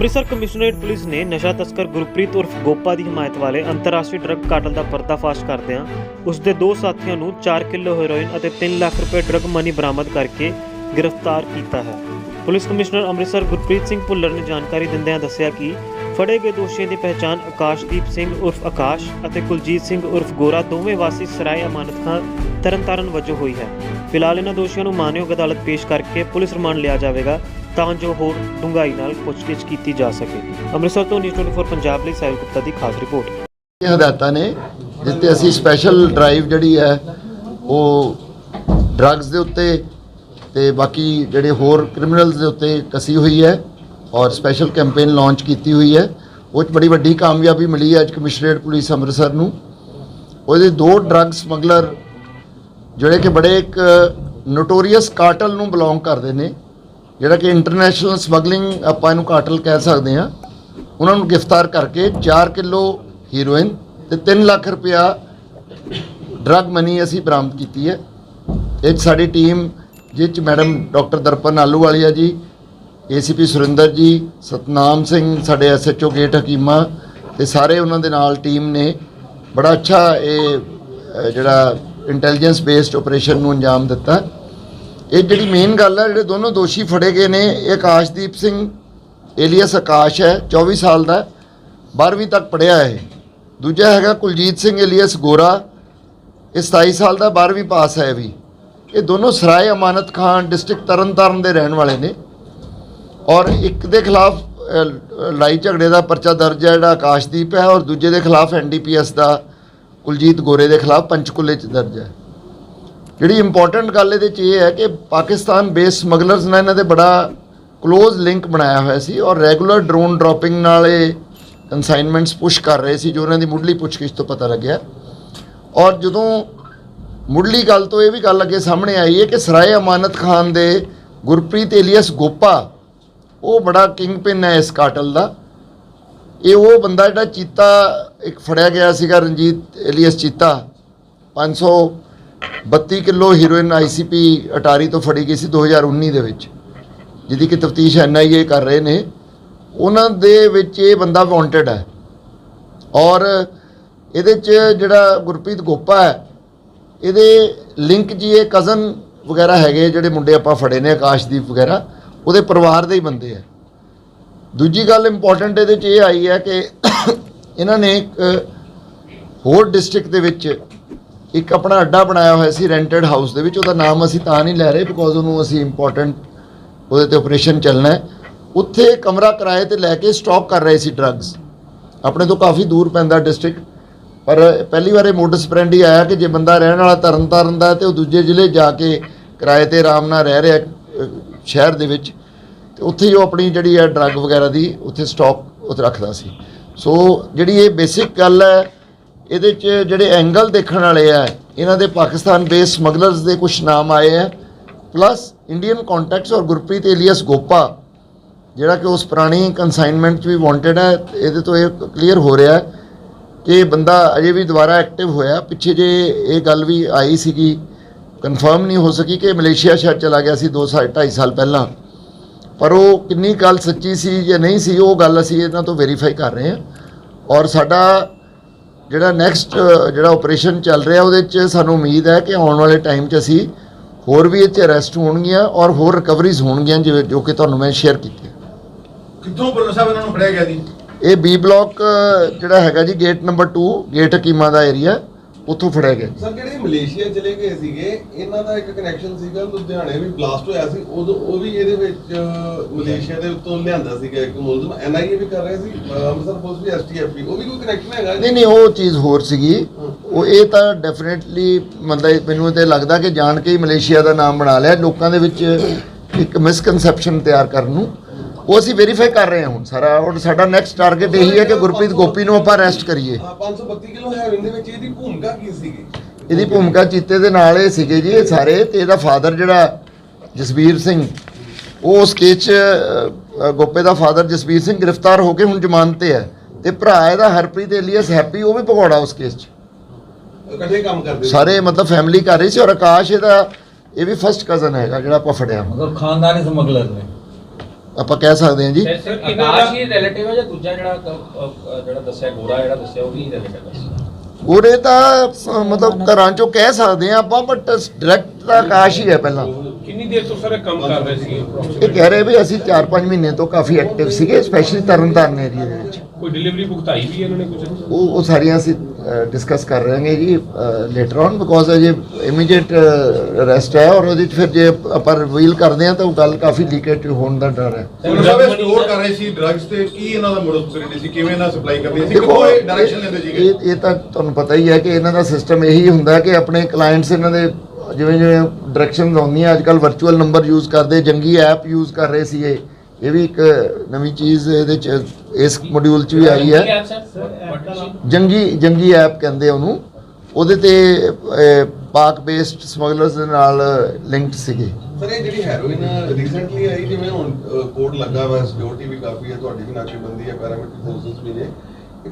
Amritsar commissionerate police ਨੇ ਨਸ਼ਾ ਤਸਕਰ ਗੁਰਪ੍ਰੀਤ ਉਰਫ ਗੋਪਾ ਦੀ ਹਮਾਇਤ ਵਾਲੇ ਅੰਤਰਰਾਸ਼ਟਰੀ ਡਰੱਗ ਕਾਟਲ ਦਾ ਪਰਦਾਫਾਸ਼ ਕਰਦਿਆਂ ਉਸ ਦੇ ਦੋ ਸਾਥੀਆਂ ਨੂੰ 4 ਕਿਲੋ ਹੈਰੋਇਨ ਅਤੇ 3 ਲੱਖ ਰੁਪਏ ਡਰੱਗ ਮਨੀ ਬਰਾਮਦ ਕਰਕੇ ਗ੍ਰਿਫਤਾਰ ਕੀਤਾ ਹੈ। ਪੁਲਿਸ ਕਮਿਸ਼ਨਰ ਅੰਮ੍ਰਿਤਸਰ ਗੁਰਪ੍ਰੀਤ ਸਿੰਘ ਭੁੱਲਰ ਨੇ ਜਾਣਕਾਰੀ ਦਿੰਦਿਆਂ ਦੱਸਿਆ ਕਿ ਫੜੇ ਗਏ ਦੋਸ਼ੀਆਂ ਦੀ ਪਹਿਚਾਣ ਆਕਾਸ਼ਦੀਪ ਸਿੰਘ ਉਰਫ ਆਕਾਸ਼ ਅਤੇ ਕੁਲਜੀਤ ਸਿੰਘ ਉਰਫ ਗੋਰਾ ਦੋਵੇਂ ਵਾਸੀ ਸਰਾਏ ਅਮਾਨਤ ਖਾਂ ਤਰਨਤਾਰਨ ਵਜੋਂ ਹੋਈ ਹੈ। ਫਿਲਹਾਲ ਇਹਨਾਂ ਦੋਸ਼ੀਆਂ ਨੂੰ ਮਾਨਯੋਗ ਅਦਾਲਤ ਪੇਸ਼ ਕਰਕੇ ਪੁਲਿਸ ਰਿਮਾਂਡ ਲਿਆ ਜਾਵੇਗਾ ਤਾਂ ਜੋ ਹੋਰ ਡੂੰਘਾਈ ਨਾਲ ਪੁੱਛਗਿੱਛ ਕੀਤੀ ਜਾ ਸਕੇ। ਅੰਮ੍ਰਿਤਸਰ ਤੋਂ ਨਿਊਜ਼ 24 ਪੰਜਾਬ ਲਈ ਸਾਹਿਲ ਗੁਪਤਾ ਦੀ ਖਾਸ ਰਿਪੋਰਟ। ਇਹ ਹਦਾਇਤਾਂ ਨੇ ਜਿੱਤੇ ਅਸੀਂ ਸਪੈਸ਼ਲ ਡਰਾਈਵ ਜਿਹੜੀ ਹੈ, ਉਹ ਡਰੱਗਸ ਦੇ ਉੱਤੇ ਤੇ ਬਾਕੀ ਜਿਹੜੇ ਹੋਰ ਕ੍ਰਿਮੀਨਲਸ ਦੇ ਉੱਤੇ ਕਸੀ ਹੋਈ ਹੈ। ਔਰ ਸਪੈਸ਼ਲ ਕੈਂਪੇਨ ਲਾਂਚ ਕੀਤੀ ਹੋਈ ਹੈ। ਉਹ 'ਚ ਬੜੀ ਵੱਡੀ ਕਾਮਯਾਬੀ ਮਿਲੀ ਹੈ ਅੱਜ ਕਮਿਸ਼ਨਰੇਟ ਪੁਲਿਸ ਅੰਮ੍ਰਿਤਸਰ ਨੂੰ। ਉਹਦੇ ਦੋ ਡਰੱਗ ਸਮਗਲਰ ਜਿਹੜੇ ਕਿ ਬੜੇ ਇੱਕ ਨੋਟੋਰੀਅਸ ਕਾਰਟਲ ਨੂੰ ਬਿਲੋਂਗ ਕਰਦੇ ਨੇ, ਜਿਹੜਾ ਕਿ ਇੰਟਰਨੈਸ਼ਨਲ ਸਮਗਲਿੰਗ ਆਪਾਂ ਇਹਨੂੰ ਕਾਰਟਲ ਕਹਿ ਸਕਦੇ ਹਾਂ। ਉਹਨਾਂ ਨੂੰ ਗ੍ਰਿਫਤਾਰ ਕਰਕੇ 4 ਕਿਲੋ ਹੀਰੋਇਨ ਤੇ 3 ਲੱਖ ਰੁਪਇਆ ਡਰੱਗ ਮਨੀ ਅਸੀਂ ਬਰਾਮਦ ਕੀਤੀ ਹੈ। ਇਹ 'ਚ ਸਾਡੀ ਟੀਮ ਜਿਸ 'ਚ ਮੈਡਮ ਡਾਕਟਰ ਦਰਪਨ ਆਲੂਵਾਲੀਆ ਜੀ ਏਸੀਪੀ ਸੁਰਿੰਦਰ ਜੀ, ਸਤਨਾਮ ਸਿੰਘ, ਸਾਡੇ ਐਸਐਚਓ ਗੇਟ ਹਕੀਮਾ ਤੇ ਸਾਰੇ ਉਹਨਾਂ ਦੇ ਨਾਲ ਟੀਮ ਨੇ ਬੜਾ ਅੱਛਾ ਇਹ ਜਿਹੜਾ ਇੰਟੈਲੀਜੈਂਸ ਬੇਸਡ ਆਪਰੇਸ਼ਨ ਨੂੰ ਅੰਜਾਮ ਦਿੱਤਾ। ਇਹ ਜਿਹੜੀ ਮੇਨ ਗੱਲ ਹੈ ਜਿਹੜੇ ਦੋਨੋਂ ਦੋਸ਼ੀ ਫੜੇ ਗਏ ਨੇ, ਇਹ ਆਕਾਸ਼ਦੀਪ ਸਿੰਘ ਏਲੀਅਸ ਆਕਾਸ਼ ਹੈ 24 ਸਾਲ ਦਾ 12ਵੀਂ ਤੱਕ ਪੜ੍ਹਿਆ ਹੈ ਦੂਜਾ ਹੈਗਾ ਕੁਲਜੀਤ ਸਿੰਘ ਏਲੀਅਸ ਗੋਰਾ, ਇਹ 27 ਸਾਲ ਦਾ 12ਵੀਂ ਪਾਸ ਹੈ ਵੀ। ਇਹ ਦੋਨੋਂ ਸਰਾਏ ਅਮਾਨਤ ਖਾਨ, ਡਿਸਟ੍ਰਿਕਟ ਤਰਨਤਾਰਨ ਦੇ ਰਹਿਣ ਵਾਲੇ ਨੇ। ਔਰ ਇੱਕ ਦੇ ਖਿਲਾਫ ਲੜਾਈ ਝਗੜੇ ਦਾ ਪਰਚਾ ਦਰਜ ਹੈ, ਜਿਹੜਾ ਆਕਾਸ਼ਦੀਪ ਹੈ, ਔਰ ਦੂਜੇ ਦੇ ਖਿਲਾਫ ਐਨਡੀਪੀਐਸ ਦਾ ਕੁਲਜੀਤ ਗੋਰੇ ਦੇ ਖਿਲਾਫ ਪੰਚਕੂਲੇ ਚ ਦਰਜ ਹੈ। ਜਿਹੜੀ ਇੰਪੋਰਟੈਂਟ ਗੱਲ ਇਹਦੇ 'ਚ ਇਹ ਹੈ ਕਿ ਪਾਕਿਸਤਾਨ ਬੇਸ ਸਮਗਲਰਸ ਨੇ ਇਹਨਾਂ ਦੇ ਬੜਾ ক্লোਜ਼ ਲਿੰਕ ਬਣਾਇਆ ਹੋਇਆ ਸੀ ਔਰ ਰੈਗੂਲਰ ਡਰੋਨ ਡ੍ਰੌਪਿੰਗ ਨਾਲ ਇਹ ਕਨਸਾਈਨਮੈਂਟਸ ਪੁਸ਼ ਕਰ ਰਹੇ ਸੀ, ਜੋ ਉਹਨਾਂ ਦੀ ਮੁੱਢਲੀ ਪੁੱਛਗਿੱਛ ਤੋਂ ਪਤਾ ਲੱਗਿਆ। ਔਰ ਜਦੋਂ ਮੁੱਢਲੀ ਗੱਲ ਤੋਂ ਇਹ ਵੀ ਗੱਲ ਅੱਗੇ ਸਾਹਮਣੇ ਆਈ ਹੈ ਕਿ ਸਰਾਏ ਅਮਾਨਤ ਖਾਨ ਦੇ ਗੁਰਪ੍ਰੀਤ ਏਲੀਅਸ ਗੋਪਾ ਉਹ ਬੜਾ ਕਿੰਗ ਪਿਨ ਹੈ ਇਸ ਕਾਟਲ ਦਾ। ਇਹ ਉਹ ਬੰਦਾ ਜਿਹੜਾ ਚੀਤਾ, ਇੱਕ ਫੜਿਆ ਗਿਆ ਸੀਗਾ Ranjit alias Cheeta. 532 kilo heroin ICP Attari ਤੋਂ ਫੜੀ ਗਈ ਸੀ 2019 ਦੇ ਵਿੱਚ, ਜਿਹਦੀ ਕਿ ਤਫਤੀਸ਼ ਐਨਆਈਏ ਕਰ ਰਹੇ ਨੇ। ਉਹਨਾਂ ਦੇ ਵਿੱਚ ਇਹ ਬੰਦਾ ਵਾਂਟਡ ਹੈ। ਔਰ ਇਹਦੇ 'ਚ ਜਿਹੜਾ ਗੁਰਪ੍ਰੀਤ ਗੋਪਾ ਹੈ, ਇਹਦੇ ਲਿੰਕ ਜੀ ਇਹ ਕਜ਼ਨ ਵਗੈਰਾ ਹੈਗੇ ਜਿਹੜੇ ਮੁੰਡੇ ਆਪਾਂ ਫੜੇ ਨੇ, ਆਕਾਸ਼ਦੀਪ ਵਗੈਰਾ। ਉਹਦੇ ਪਰਿਵਾਰ ਦੇ ਹੀ ਬੰਦੇ ਆ। ਦੂਜੀ ਗੱਲ ਇੰਪੋਰਟੈਂਟ ਇਹਦੇ 'ਚ ਇਹ ਆਈ ਹੈ ਕਿ ਇਹਨਾਂ ਨੇ ਇੱਕ ਹੋਰ ਡਿਸਟ੍ਰਿਕਟ ਦੇ ਵਿੱਚ ਇੱਕ ਆਪਣਾ ਅੱਡਾ ਬਣਾਇਆ ਹੋਇਆ ਸੀ ਰੈਂਟਡ ਹਾਊਸ ਦੇ ਵਿੱਚ। ਉਹਦਾ ਨਾਮ ਅਸੀਂ ਤਾਂ ਨਹੀਂ ਲੈ ਰਹੇ ਬਿਕੋਜ਼ ਉਹਨੂੰ ਅਸੀਂ ਇੰਪੋਰਟੈਂਟ ਉਹਦੇ ਤੇ ਆਪਰੇਸ਼ਨ ਚੱਲਣਾ ਹੈ। ਉੱਥੇ ਕਮਰਾ ਕਿਰਾਏ ਤੇ ਲੈ ਕੇ ਸਟਾਕ ਕਰ ਰਹੇ ਸੀ ਡਰੱਗਸ ਆਪਣੇ ਤੋਂ ਕਾਫੀ ਦੂਰ ਪੈਂਦਾ ਡਿਸਟ੍ਰਿਕਟ ਪਰ ਪਹਿਲੀ ਵਾਰ ਇਹ ਮੋਡਸ ਪ੍ਰੈਂਡੀ ਆਇਆ ਕਿ ਜੇ ਬੰਦਾ ਰਹਿਣ ਵਾਲਾ ਤਰਨ ਤਾਰਨ ਦਾ ਹੈ ਤੇ ਉਹ ਦੂਜੇ ਜ਼ਿਲ੍ਹੇ ਜਾ ਕੇ ਕਿਰਾਏ ਤੇ ਆਰਾਮ ਨਾਲ ਰਹਿ ਰਿਹਾ ਸ਼ਹਿਰ ਦੇ ਵਿੱਚ, ਤੇ ਉੱਥੇ ਹੀ ਉਹ ਆਪਣੀ ਜਿਹੜੀ ਹੈ ਡਰੱਗ ਵਗੈਰਾ ਦੀ ਉੱਥੇ ਸਟਾਕ ਉੱਥੇ ਰੱਖਦਾ ਸੀ। ਸੋ ਜਿਹੜੀ ਇਹ ਬੇਸਿਕ ਗੱਲ ਹੈ, ਇਹਦੇ 'ਚ ਜਿਹੜੇ ਐਂਗਲ ਦੇਖਣ ਵਾਲੇ ਆ, ਇਹਨਾਂ ਦੇ ਪਾਕਿਸਤਾਨ ਬੇਸ ਸਮਗਲਰਸ ਦੇ ਕੁਝ ਨਾਮ ਆਏ ਆ। ਪਲੱਸ ਇੰਡੀਅਨ ਕੰਟੈਕਟਸ ਔਰ ਗੁਰਪ੍ਰੀਤ ਏਲੀਅਸ ਗੋਪਾ, ਜਿਹੜਾ ਕਿ ਉਸ ਪੁਰਾਣੀ ਕਨਸਾਈਨਮੈਂਟ 'ਚ ਵੀ ਵਾਂਟਡ ਹੈ, ਇਹਦੇ ਤੋਂ ਇਹ ਕਲੀਅਰ ਹੋ ਰਿਹਾ ਹੈ ਕਿ ਇਹ ਬੰਦਾ ਅਜੇ ਵੀ ਦੁਬਾਰਾ ਐਕਟਿਵ ਹੋਇਆ। ਪਿੱਛੇ ਜੇ ਇਹ ਗੱਲ ਵੀ ਆਈ ਸੀਗੀ ਕਨਫਰਮ ਨਹੀਂ ਹੋ ਸਕੀ ਕਿ ਮਲੇਸ਼ੀਆ ਸ਼ਾਇਦ ਚਲਾ ਗਿਆ ਸੀ 2 ਸਾਲ 2.5 ਸਾਲ ਪਹਿਲਾਂ। ਪਰ ਉਹ ਕਿੰਨੀ ਗੱਲ ਸੱਚੀ ਸੀ ਜਾਂ ਨਹੀਂ ਸੀ ਉਹ ਗੱਲ ਅਸੀਂ ਇਹਨਾਂ ਤੋਂ ਵੈਰੀਫਾਈ ਕਰ ਰਹੇ ਹਾਂ। ਔਰ ਸਾਡਾ ਜਿਹੜਾ ਨੈਕਸਟ ਜਿਹੜਾ ਆਪਰੇਸ਼ਨ ਚੱਲ ਰਿਹਾ ਉਹਦੇ 'ਚ ਸਾਨੂੰ ਉਮੀਦ ਹੈ ਕਿ ਆਉਣ ਵਾਲੇ ਟਾਈਮ 'ਚ ਅਸੀਂ ਹੋਰ ਵੀ 'ਚ ਅਰੈਸਟ ਹੋਣਗੀਆਂ ਔਰ ਹੋਰ ਰਿਕਵਰੀਜ਼ ਹੋਣਗੀਆਂ ਜਿਵੇਂ ਜੋ ਕਿ ਤੁਹਾਨੂੰ ਮੈਂ ਸ਼ੇਅਰ ਕੀਤੀ। ਕਿੱਥੋਂ ਬੁੱਲਰ ਸਾਹਿਬ ਇਹਨਾਂ ਨੂੰ ਫੜਿਆ ਗਿਆ ਜੀ? ਇਹ ਬੀ ਬਲਾਕ ਜਿਹੜਾ ਹੈਗਾ ਜੀ ਗੇਟ ਨੰਬਰ 2 ਗੇਟ ਹਕੀਮਾ ਦਾ ਏਰੀਆ ਉੱਥੋਂ ਫੜਿਆ ਗਿਆ। ਸਰ ਜਿਹੜੇ ਮਲੇਸ਼ੀਆ ਚਲੇ ਗਏ ਸੀਗੇ? ਇਹਨਾਂ ਦਾ ਇੱਕ ਕਨੈਕਸ਼ਨ ਸੀਗਾ ਲੁਧਿਆਣੇ ਵੀ ਬਲਾਸਟ ਹੋਇਆ ਸੀ। ਉਦੋਂ ਉਹ ਵੀ ਇਹਦੇ ਵਿੱਚ ਮਲੇਸ਼ੀਆ ਦੇ ਉੱਤੋਂ ਲਿਆਂਦਾ ਸੀਗਾ ਇੱਕ ਮੁਲਜ਼ਮ। ਐਨਆਈਏ ਵੀ ਕਰ ਰਿਹਾ ਸੀ ਅੰਮ੍ਰਿਤਸਰ ਪੁਲਿਸ ਵੀ ਐਸਟੀਐਫ ਵੀ। ਉਹ ਵੀ ਕੋਈ ਕਨੈਕਸ਼ਨ ਹੈਗਾ? ਨਹੀਂ ਨਹੀਂ ਉਹ ਚੀਜ਼ ਹੋਰ ਸੀਗੀ। ਉਹ ਇਹ ਤਾਂ ਡੈਫੀਨਿਟਲੀ ਮਤਲਬ ਮੈਨੂੰ ਤੇ ਲੱਗਦਾ ਕਿ ਜਾਣ ਕੇ ਹੀ ਮਲੇਸ਼ੀਆ ਦਾ ਨਾਮ ਬਣਾ ਲਿਆ। ਲੋਕਾਂ ਦੇ ਵਿੱਚ ਇੱਕ ਮਿਸਕਨਸੈਪਸ਼ਨ ਤਿਆਰ ਕਰਨ ਨੂੰ। ਉਹ ਅਸੀਂ ਵੈਰੀਫਾਈ ਕਰ ਰਹੇ ਹਾਂ ਹੁਣ ਸਾਰਾ ਔਰ ਸਾਡਾ ਨੈਕਸਟ ਟਾਰਗੇਟ ਇਹੀ ਹੈ ਕਿ ਗੁਰਪ੍ਰੀਤ ਗੋਪੀ ਨੂੰ ਆਪਾਂ ਅਰੈਸਟ ਕਰੀਏ। ਹਾਂ 532 ਕਿਲੋ ਹੈਰੋਇਨ ਦੇ ਵਿੱਚ ਇਹਦੀ ਭੂਮਿਕਾ ਕੀ ਸੀਗੀ? ਇਹਦੀ ਭੂਮਿਕਾ ਚੀਤੇ ਦੇ ਨਾਲ ਇਹ ਸੀਗੇ ਜੀ ਇਹ ਸਾਰੇ ਤੇ ਇਹਦਾ ਫਾਦਰ ਜਿਹੜਾ ਜਸਵੀਰ ਸਿੰਘ ਉਹ ਉਸ ਕੇਸ 'ਚ ਅ, ਗੋਪੇ ਦਾ ਫਾਦਰ ਜਸਵੀਰ ਸਿੰਘ ਗ੍ਰਿਫਤਾਰ ਹੋ ਕੇ ਹੁਣ ਜ਼ਮਾਨਤ ਤੇ ਹੈ। ਤੇ ਭਰਾ ਇਹਦਾ ਹਰਪ੍ਰੀਤ ਏਲੀਅਸ ਹੈਪੀ ਉਹ ਵੀ ਭਗੌੜਾ ਉਸ ਕੇਸ 'ਚ। ਇਕੱਠੇ ਕੰਮ ਕਰਦੇ ਸੀ। ਸਾਰੇ ਮਤਲਬ ਫੈਮਿਲੀ ਕਰ ਰਹੀ ਸੀ ਔਰ ਆਕਾਸ਼ ਇਹਦਾ ਇਹ ਵੀ ਫਸਟ ਕਜ਼ਨ ਹੈਗਾ ਜਿਹੜਾ ਆਪਾਂ ਫੜਿਆ। ਮਤਲਬ ਖਾਨਦਾਨੀ ਸਮਗਲਰ ਨੇ। ਆਪਾਂ ਕਹਿ ਸਕਦੇ ਹਾਂ ਜੀ। ਸਰ ਆਕਾਸ਼ ਹੀ ਰਿਲੇਟਿਵ ਹੈ ਜਾਂ ਦੂਜਾ ਜਿਹੜਾ ਕ- ਅ, ਅ, ਜਿਹੜਾ ਦੱਸਿਆ ਗੋਰਾ ਜਿਹੜਾ ਦੱਸਿਆ ਉਹ ਵੀ ਰਿਲੇਟਿਵ ਹੈ ਉਹਦੇ ਤਾਂ ਅ, ਮਤਲਬ ਘਰਾਂ ਚੋਂ ਕਹਿ ਸਕਦੇ ਆ ਆਪਾਂ ਬਟ ਡਾਇਰੈਕਟ ਤਾਂ ਆਕਾਸ਼ ਹੀ ਹੈ ਪਹਿਲਾਂ। ਕਿੰਨੀ ਦੇਰ ਤੋਂ ਸਰ ਇਹ ਕੰਮ ਕਰ ਰਹੇ ਸੀ ਇਹ ਕਹਿ ਰਹੇ ਵੀ ਅਸੀਂ 4-5 ਮਹੀਨੇ ਤੋਂ ਕਾਫੀ ਐਕਟਿਵ ਸੀਗੇ ਸਪੈਸ਼ਲੀ ਤਰਨਤਾਰਨ ਏਰੀਆ ਦੇ ਵਿੱਚ। ਕੋਈ ਡਿਲੀਵਰੀ ਭੁਗਤਾਈ ਵੀ ਇਹਨਾਂ ਨੇ ਕੁਝ ਉਹ ਉਹ ਸਾਰੀਆਂ ਅਸੀਂ ਡਿਸਕਸ ਕਰ ਰਹੇ ਹਾਂ ਜੀ ਲੇਟਰ ਔਨ ਬਿਕੋਜ਼ ਅਜੇ ਇਮੀਡੀਏਟ ਅਰੈਸਟ ਹੈ ਔਰ ਉਹਦੇ 'ਚ ਫਿਰ ਜੇ ਆਪਾਂ ਰਿਵੀਲ ਕਰਦੇ ਹਾਂ ਤਾਂ ਉਹ ਗੱਲ ਕਾਫੀ ਲੀਕੇਜ ਹੋਣ ਦਾ ਡਰ ਹੈ। ਸਾਹਿਬ ਇਹ ਸਟੋਰ ਕਰ ਰਹੇ ਸੀ ਡਰੱਗਸ ਤੇ ਕੀ ਇਹਨਾਂ ਦਾ ਮੋਡਸ ਆਪਰੇਂਡੀ ਸੀ ਕਿਵੇਂ ਇਹਨਾਂ ਸਪਲਾਈ ਕਰਦੇ ਸੀ ਦੇਖੋ ਕਿੱਥੋਂ ਇਹ ਡਾਇਰੈਕਸ਼ਨ ਲੈਂਦੇ ਸੀਗੇ? ਇਹ ਇਹ ਤਾਂ ਤੁਹਾਨੂੰ ਪਤਾ ਹੀ ਹੈ ਕਿ ਇਹਨਾਂ ਦਾ ਸਿਸਟਮ ਇਹੀ ਹੁੰਦਾ ਕਿ ਆਪਣੇ ਕਲਾਇੰਟਸ ਇਹਨਾਂ ਦੇ ਜਿਵੇਂ ਜਿਵੇਂ ਡਾਇਰੈਕਸ਼ਨਸ ਆਉਂਦੀਆਂ ਅੱਜ ਕੱਲ ਵਰਚੁਅਲ ਨੰਬਰ ਯੂਜ਼ ਕਰਦੇ ਜੰਗੀ ਐਪ ਯੂਜ਼ ਕਰ ਰਹੇ ਸੀ ਇਹ ਇਹ ਵੀ ਇੱਕ ਨਵੀਂ ਚੀਜ਼ ਇਹਦੇ ਚ ਇਸ ਮੋਡਿਊਲ ਚ ਵੀ ਆਈ ਹੈ। ਜੰਗੀ ਜੰਗੀ ਐਪ ਕਹਿੰਦੇ ਉਹਨੂੰ। ਉਹਦੇ ਤੇ ਪਾਕ ਬੇਸਡ ਸਮਗਲਰਸ ਦੇ ਨਾਲ ਲਿੰਕਡ ਸੀਗੇ। ਸਰ ਇਹ ਜਿਹੜੀ ਹੈਰੋਇਨ ਰੀਸੈਂਟਲੀ ਆਈ ਜਿਵੇਂ ਹੁਣ ਕੋਡ ਲੱਗਾ ਹੋਇਆ ਸਿਕਿਉਰਿਟੀ ਵੀ ਕਾਫੀ ਹੈ ਤੁਹਾਡੀ ਵੀ ਨਾਕੇਬੰਦੀ ਹੈ ਪੈਰਾਮੀਟਰ ਫੋਰਸਸ ਵੀ ਨੇ।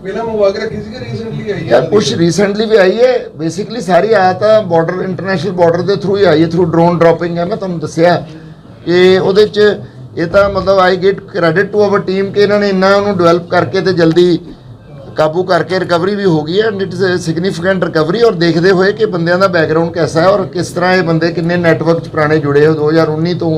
ਪਹਿਲਾਂ ਮੰਗਵਾ ਕੇ ਰੱਖੀ ਸੀ ਕਿ ਰੀਸੈਂਟਲੀ ਆਈ ਹੈ? ਯਾਰ ਕੁਝ ਰੀਸੈਂਟਲੀ ਵੀ ਆਈ ਹੈ। ਬੇਸਿਕਲੀ ਸਾਰੀ ਆਇਆ ਤਾਂ ਬਾਰਡਰ ਇੰਟਰਨੈਸ਼ਨਲ ਬਾਰਡਰ ਦੇ ਥਰੂ ਹੀ ਆਈ ਹੈ ਥਰੂ ਡਰੋਨ ਡ੍ਰੌਪਿੰਗ ਹੈ। ਮੈਂ ਤੁਹਾਨੂੰ ਦੱਸਿਆ ਕਿ ਉਹਦੇ ਚ ਇਹ ਤਾਂ ਮਤਲਬ I get credit to our team ਕਿ ਇਹਨਾਂ ਨੇ ਇੰਨਾ ਉਹਨੂੰ ਡਿਵੈਲਪ ਕਰਕੇ ਤੇ ਜਲਦੀ ਕਾਬੂ ਕਰਕੇ ਰਿਕਵਰੀ ਵੀ ਹੋ ਗਈ ਹੈ and it's is significant recovery ਔਰ ਦੇਖਦੇ ਹੋਏ ਕਿ ਬੰਦਿਆਂ ਦਾ ਬੈਕਗ੍ਰਾਉਂਡ ਕਿਹਦਾ ਹੈ ਔਰ ਕਿਸ ਤਰ੍ਹਾਂ ਇਹ ਬੰਦੇ ਕਿੰਨੇ ਨੈਟਵਰਕ ਚ ਪੁਰਾਣੇ ਜੁੜੇ ਹੋ 2019 ਤੋਂ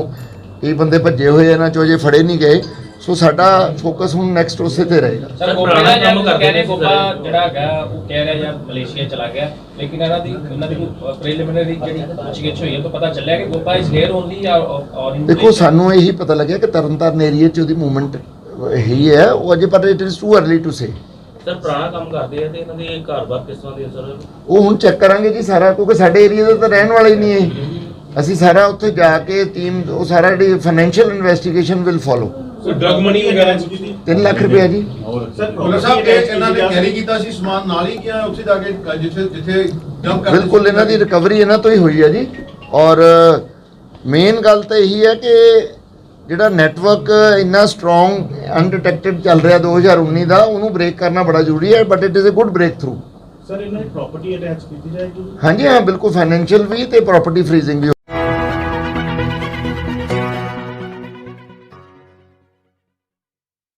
ਇਹ ਬੰਦੇ ਭੱਜੇ ਹੋਏ ਇਹਨਾਂ ਚੋਂ ਜੇ ਫੜੇ ਨਹੀਂ ਗਏ। ਸੋ ਸਾਡਾ ਫੋਕਸ ਹੁਣ ਨੈਕਸਟ ਉਸੇ ਤੇ ਰਹੇਗਾ। ਸਰ ਗੋਪਾ ਦਾ ਕੰਮ ਕਹਿ ਰਹੇ ਗੋਪਾ ਜਿਹੜਾ ਹੈਗਾ ਉਹ ਕਹਿ ਰਿਹਾ ਜਾਂ ਮਲੇਸ਼ੀਆ ਚਲਾ ਗਿਆ ਲੇਕਿਨ ਇਹਨਾਂ ਦੀ ਇਹਨਾਂ ਦੀ ਪ੍ਰੀਲਿਮਿਨਰੀ ਜਿਹੜੀ ਪੁੱਛਗਿੱਛ ਹੋਈ ਹੈ ਤਾਂ ਪਤਾ ਚੱਲਿਆ ਕਿ ਗੋਪਾ ਇਸ ਹੇਅਰ ਓਨਲੀ ਔਰ ਇਨ ਦੇਖੋ ਸਾਨੂੰ ਇਹੀ ਪਤਾ ਲੱਗਿਆ ਕਿ ਤਰਨਤਾਰਨ ਏਰੀਆ 'ਚ ਉਹਦੀ ਮੂਵਮੈਂਟ ਹੀ ਹੈ। ਉਹ ਅਜੇ ਪਰ it is too early to say sir ਪੁਰਾਣਾ ਕੰਮ ਕਰਦੇ ਆ ਤੇ ਇਹਨਾਂ ਦੇ ਘਰ-ਬਾਰ ਕਿਸ ਤਰ੍ਹਾਂ ਦੇ ਆ ਸਰ? ਉਹ ਹੁਣ ਚੈੱਕ ਕਰਾਂਗੇ ਜੀ ਸਾਰਾ ਕਿਉਂਕਿ ਸਾਡੇ ਏਰੀਆ ਦਾ ਤਾਂ ਰਹਿਣ ਵਾਲਾ ਹੀ ਨਹੀਂ ਹੈ। ਅਸੀਂ ਸਾਰਾ ਉੱਥੇ ਜਾ ਕੇ ਟੀਮ ਉਹ ਸਾਰਾ ਜਿਹੜੀ ਫਾਈਨੈਂਸ਼ੀਅਲ ਇਨਵੈਸਟੀਗੇਸ਼ਨ ਵਿਲ ਫੋਲੋ ਕੋਈ ਡਰਗ ਮਨੀ ਵਗੈਰਾ 3 ਲੱਖ ਰੁਪਏ ਜੀ। ਪੁਲਿਸ ਸਾਹਿਬ ਇਹ ਇਹਨਾਂ ਨੇ ਕੈਰੀ ਕੀਤਾ ਸੀ ਸਮਾਨ ਨਾਲ ਹੀ ਗਿਆ ਉੱਥੇ ਜਾ ਕੇ ਜਿੱਥੇ ਜਿੱਥੇ ਜੰਪ ਕਰਦੇ ਬਿਲਕੁਲ ਇਹਨਾਂ ਦੀ ਰਿਕਵਰੀ ਇਹਨਾਂ ਤੋਂ ਹੀ ਹੋਈ ਹੈ ਜੀ। ਔਰ ਮੇਨ ਗੱਲ ਤਾਂ ਇਹੀ ਹੈ ਕਿ ਜਿਹੜਾ ਨੈਟਵਰਕ ਇੰਨਾ ਸਟਰੋਂਗ ਅਨਡਿਟੈਕਟਡ ਚੱਲ ਰਿਹਾ 2019 ਦਾ ਉਹਨੂੰ ਬ੍ਰੇਕ ਕਰਨਾ ਬੜਾ ਜ਼ਰੂਰੀ ਹੈ but it is a good break sir ਇਹਨਾਂ ਦੀ ਪ੍ਰਾਪਰਟੀ ਅਟੈਚ ਕੀਤੀ ਜਾਏਗੀ? ਹਾਂਜੀ ਹਾਂ ਬਿਲਕੁਲ ਫਾਈਨੈਂਸ਼ੀਅਲ ਵੀ ਤੇ ਪ੍ਰਾਪਰਟੀ ਫਰੀਜ਼ਿੰਗ ਵੀ